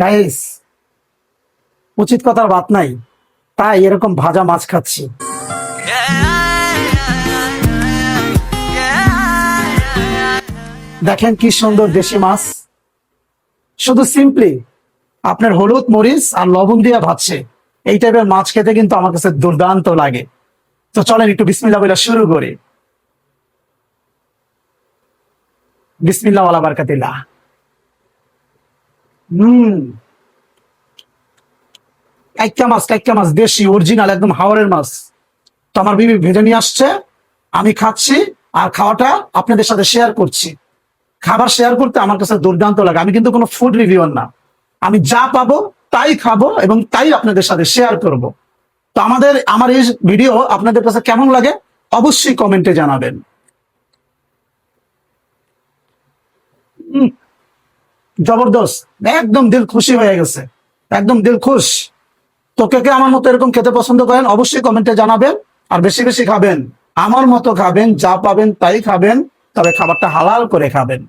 Guys উচিত কথার বাত নাই। তাই এরকম ভাজা মাছ খাচ্ছি। দেখেন কি সুন্দর দেশি মাছ। শুধু সিম্পলি আপনার হলুদ, মরিচ আর লবণ দিয়ে ভাজছে। এই টাইপের মাছ খেতে কিন্তু আমার কাছে দুর্দান্ত লাগে। তো চলেন একটু বিসমিল্লা বলে শুরু করি। বিসমিল্লা ওয়ালা বারকাতিল্লাহ। হম কাইকা মাছ কাইকা মাছ, দেশি অরিজিনাল একদম হাওড়ের মাছ। তো আমার বিবি ভেজে নিয়ে আসছে, আমি খাচ্ছি, আর খাওয়াটা আপনাদের সাথে শেয়ার করছি। খাবার শেয়ার করতে আমার কাছে দুর্দান্ত লাগে। আমি কিন্তু কোনো ফুড রিভিউয়ার না। আমি যা পাবো তাই খাব এবং তাই আপনাদের সাথে শেয়ার করব। তো আমাদের, আমার এই ভিডিও আপনাদের কাছে কেমন লাগে অবশ্যই কমেন্টে জানাবেন। জবরদস্ত, একদম দিল খুশি হয়ে গেছে, একদম দিল খুশ। তো কে কে আমার মতো এরকম খেতে পছন্দ করেন, অবশ্যই কমেন্টে জানাবেন, আর বেশি বেশি খাবেন। আমার মতো খাবেন, যা পাবেন তাই খাবেন, তবে খাবারটা হালাল করে খাবেন।